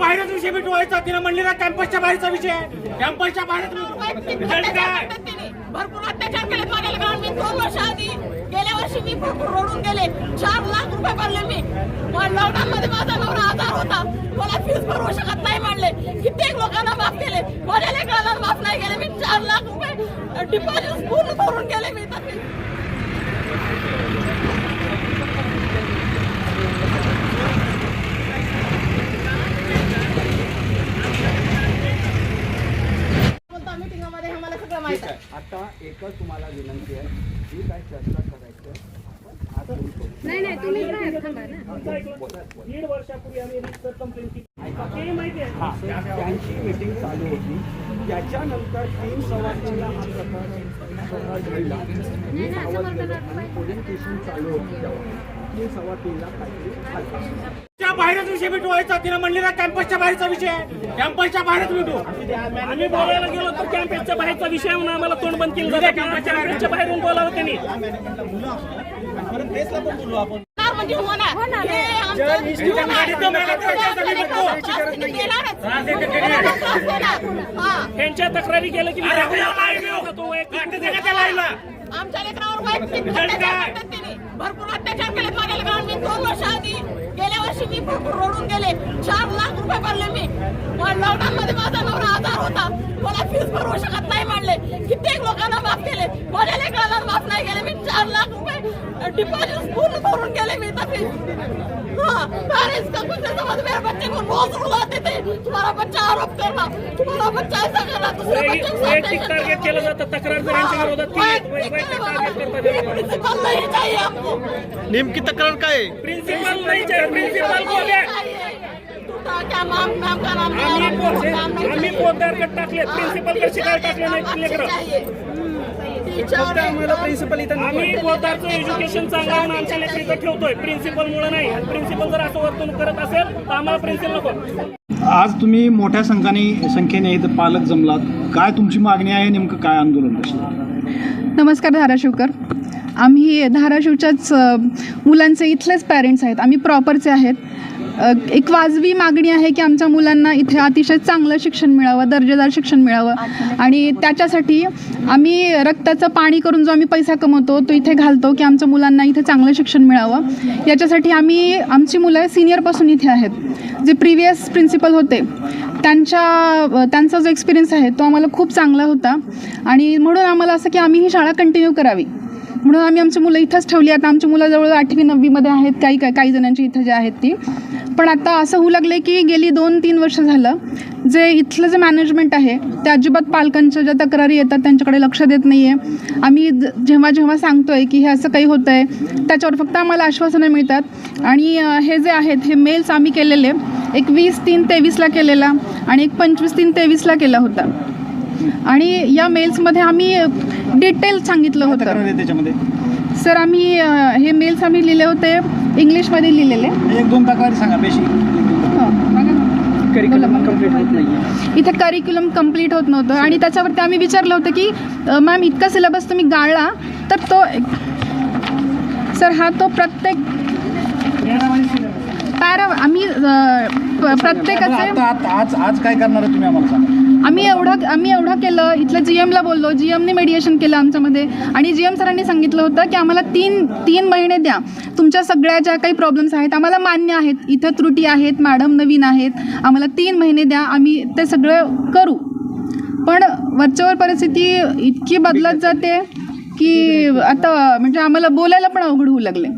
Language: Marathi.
बाहेरच विषय मिटवायचा तिने म्हणली ना कॅम्पसच्या बाहेरचा विषय कॅम्पसच्या बाहेर भरपूर अत्याचार केले माझ्या कारण मी दोन वर्ष आधी गेल्या वर्षी मी भरपूर रडून गेले. चार लाख रुपये भरले मी. लॉकडाऊन मध्ये माझा नवरा आजार होता. मला फीस भरवू शकत नाही म्हणले. कित्येक लोकांना माफ केले. माझ्या लेकराला माफ नाही केले. मी चार लाख रुपये डिपॉझिट पूर्ण भरून गेले मी. तर आहे. आता एकच तुम्हाला विनंती आहे. जी काय चर्चा करायचं. नाही नाही तुम्ही दीड वर्षापूर्वी आम्ही कंप्लेंट आहे. हा, त्यांची मीटिंग चालू होती. त्याच्यानंतर तीन सव्वा तीनला हा प्रकार घडला पोलिंग स्टेशन चालू होती तेव्हा. तीन सव्वा तीनला झालं. त्या बाहेरच विषय मिटवायचा तिने म्हणली ना कॅम्पसच्या बाहेरचा विषय कॅम्पसच्या बाहेरच मिटू आम्ही बोलायला गेलो तर कॅम्पेसच्या बाहेरचा विषय म्हणून आम्हाला तोंड बंद केलं जातं कॅम्पेसच्या बाहेरून बोलावं त्यांनी म्हणजे होणार हे आमचं. होणार. हा. त्यांच्या तक्रारी केलं की. तो ते? आमच्या लेकरावर वैयक्तिक काय? करतात त्यांनी. भरपूर अत्याचार केले माझ्या लेकरावर मी दोन वर्ष आधी गेल्या वर्षी मी भरपूर रडून गेले. चार लाख रुपये भरले मी. लॉकडाऊन मध्ये माझा नवरा आजार होता. मला फीस भरू शकत नाही म्हणले. कित्येक लोकांना माफ केले. माझ्या लेकराला माफ नाही केले. मी चार लाख रुपये डिपॉझिट पूर्ण भरून गेले मी तर फीस हाँ, रोज रुलाते थे तुम्हारा बच्चा आरोप करना तुम्हारा बच्चा ऐसा करना दूसरे वैयक्तिक बच्चे टार्गेट केलं जातं यांच्या विरोधात केली वैयक्तिक टार्गेट करतात प्रिंसिपल नहीं चाहिए हमको नेमकी तक्रार काय आहे? प्रिन्सिपल नाही प्रिन्सिपल बोलले तो क्या नाम नाम का नाम आम्ही नाम पोहोचे नाम नहीं आम्ही चाहिए। पोद्दारकडे टाकले प्रिन्सिपलकडे शिकायला टाकले नाही लेकरं आम्ही पोद्दारचं एज्युकेशन चांगलं म्हणून आमच्या लेकर इथं ठेवतोय. प्रिन्सिपल मुळे नाही. प्रिन्सिपल जर असं वर्तणूक करत असेल तर आम्हाला प्रिन्सिपल नको. आज तुम्ही मोठ्या संख्याने संख्येने इथं पालक जमलात. काय तुमची मागणी आहे? नेमकं काय आंदोलन नमस्कार धाराशिवकर. आम्ही धाराशिवच्याच मुलांचे इथलेच पॅरेंट्स आहेत. आम्ही प्रॉपरचे आहेत. एक वाजवी मागणी आहे की आमच्या मुलांना इथे अतिशय चांगलं शिक्षण मिळावं दर्जेदार शिक्षण मिळावं. आणि त्याच्यासाठी आम्ही रक्ताचं पाणी करून जो आम्ही पैसा कमवतो तो इथे घालतो की आमच्या मुलांना इथे चांगलं शिक्षण मिळावं. याच्यासाठी आम्ही आमची मुलं सिनियरपासून इथे आहेत. जे प्रिव्हियस प्रिन्सिपल होते त्यांच्या त्यांचा जो एक्सपिरियन्स आहे तो आम्हाला खूप चांगला होता. आणि म्हणून आम्हाला असं की आम्ही ही शाळा कंटिन्यू करावी. म्हणून आम्ही आमची मुलं इथंच ठेवली. आता आमची मुलं जवळ आठवी नववीमध्ये आहेत. काही काही काही जणांची इथं जे आहेत ती. पण आता असं होऊ लागले की गेली दोन तीन वर्ष झालं जे इथलं जे मॅनेजमेंट आहे ते अजिबात पालकांच्या ज्या तक्रारी येतात त्यांच्याकडे लक्ष देत नाही आहे आम्ही जेव्हा जेव्हा सांगतोय की हे असं काही होतं आहे त्याच्यावर फक्त आम्हाला आश्वासनं मिळतात. आणि हे जे आहेत हे मेल्स आम्ही केलेले एक वीस तीन तेवीसला केलेला आणि एक पंचवीस तीन तेवीसला केला होता. आणि या मेल्समध्ये आम्ही डिटेल सांगितलं होतं. आहे त्याच्यामध्ये? सर आम्ही अं, हे मेल्स आम्ही लिहिले होते इंग्लिशमध्ये लिहिलेले. एक दोन तक्रारी सांगा बेसिक कंप्लीट होत नाही इथे करिक्युलम कंप्लीट होत नव्हतं. आणि त्याच्यावरती आम्ही विचारलं होतं की अ, मॅम इतका सिलेबस तुम्ही गाळला तर तो सर हा तो प्रत्येक पॅरा आम्ही अ, प- प्रत्येकाचे आता आता- आज आज काय करणार आहे तुम्ही आम्हाला सांगा. आम्ही एवढं आम्ही एवढं केलं. इथल्या जी एमला बोललो. जी एमने मेडिएशन केलं आमच्यामध्ये. आणि जी एम सरांनी सांगितलं होतं की आम्हाला तीन तीन महिने द्या. तुमच्या सगळ्या ज्या काही प्रॉब्लेम्स आहेत आम्हाला मान्य आहेत. इथं त्रुटी आहेत मॅडम नवीन आहेत. आम्हाला तीन महिने द्या. आम्ही ते सगळं करू. पण वरच्यावर परिस्थिती इतकी बदलत जाते की आता म्हणजे आम्हाला बोलायला पण अवघड होऊ लागले.